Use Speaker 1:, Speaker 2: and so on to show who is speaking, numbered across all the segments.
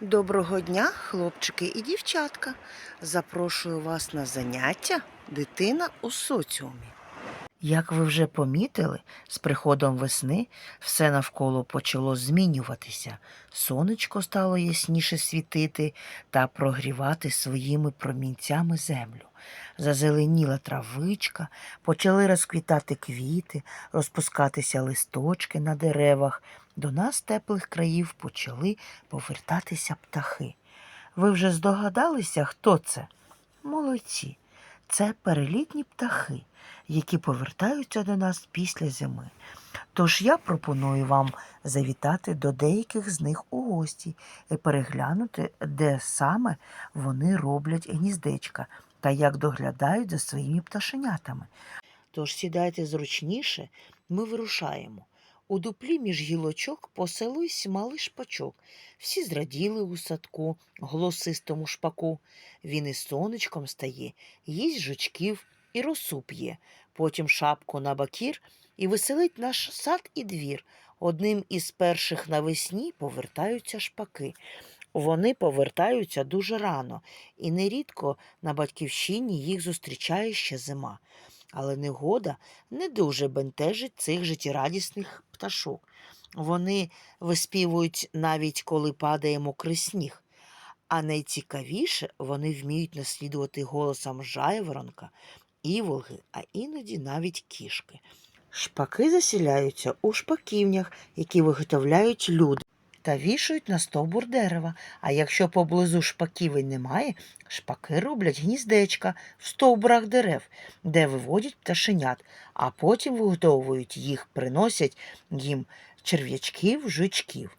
Speaker 1: Доброго дня, хлопчики і дівчатка. Запрошую вас на заняття Дитина у соціумі. Як ви вже помітили, з приходом весни все навколо почало змінюватися. Сонечко стало ясніше світити та прогрівати своїми промінцями землю. Зазеленіла травичка, почали розквітати квіти, розпускатися листочки на деревах. До нас теплих країв почали повертатися птахи. Ви вже здогадалися, хто це? Молодці. Це перелітні птахи, які повертаються до нас після зими. Тож я пропоную вам завітати до деяких з них у гості і переглянути, де саме вони роблять гніздечка та як доглядають за своїми пташенятами. Тож сідайте зручніше, ми вирушаємо. У дуплі між гілочок поселився малий шпачок. Всі зраділи у садку, голосистому шпаку. Він із сонечком стає, їсть жучків і росу п'є, потім шапку на бакір і веселить наш сад і двір. Одним із перших навесні повертаються шпаки. Вони повертаються дуже рано, і нерідко на батьківщині їх зустрічає ще зима. Але негода не дуже бентежить цих життєрадісних пташок. Вони виспівують навіть коли падає мокрий сніг. А найцікавіше вони вміють наслідувати голосом жайворонка, іволги, а іноді навіть кішки. Шпаки засіляються у шпаківнях, які виготовляють люди, та вішають на стовбур дерева. А якщо поблизу шпаківень немає, шпаки роблять гніздечка в стовбурах дерев, де виводять пташенят, а потім виготовують їх, приносять їм черв'ячків, жучків.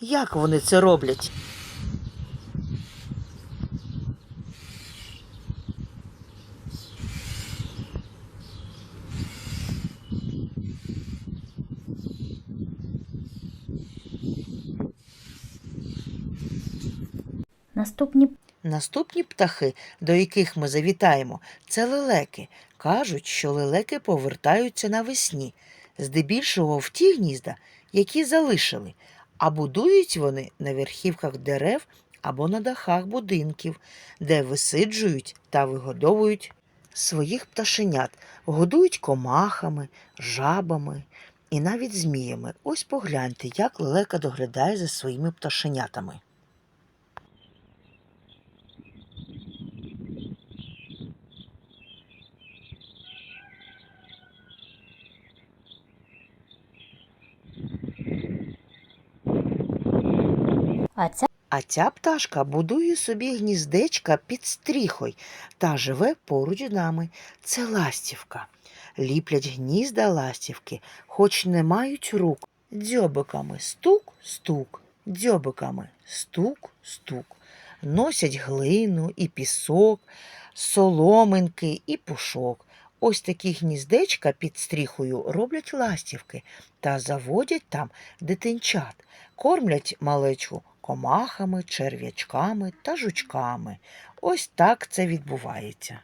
Speaker 1: Як вони це роблять?
Speaker 2: Наступні
Speaker 1: Наступні птахи, до яких ми завітаємо, це лелеки. Кажуть, що лелеки повертаються навесні, здебільшого в ті гнізда, які залишили, а будують вони на верхівках дерев або на дахах будинків, де висиджують та вигодовують своїх пташенят, годують комахами, жабами і навіть зміями. Ось погляньте, як лелека доглядає за своїми пташенятами.
Speaker 2: А ця
Speaker 1: А ця пташка будує собі гніздечка під стріхой та живе поруч з нами. Це ластівка. Ліплять гнізда ластівки, хоч не мають рук. Дзьобиками стук, стук, дзьобиками стук, стук. Носять глину і пісок, соломинки і пушок. Ось такі гніздечка під стріхою роблять ластівки та заводять там дитинчат, кормлять малечу комахами, черв'ячками та жучками. Ось так це відбувається.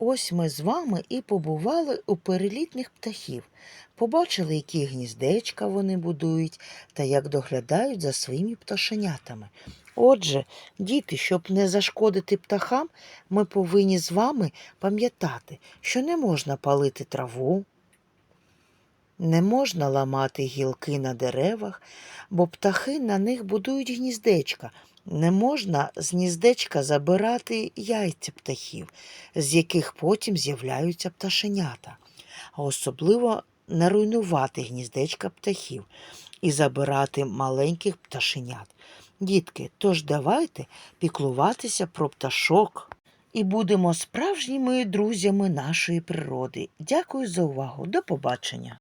Speaker 1: Ось ми з вами і побували у перелітних птахів, побачили, які гніздечка вони будують та як доглядають за своїми пташенятами. Отже, діти, щоб не зашкодити птахам, ми повинні з вами пам'ятати, що не можна палити траву, не можна ламати гілки на деревах, бо птахи на них будують гніздечка. Не можна з гніздечка забирати яйця птахів, з яких потім з'являються пташенята, а особливо не руйнувати гніздечка птахів і забирати маленьких пташенят. Дітки, тож давайте піклуватися про пташок і будемо справжніми друзями нашої природи. Дякую за увагу. До побачення.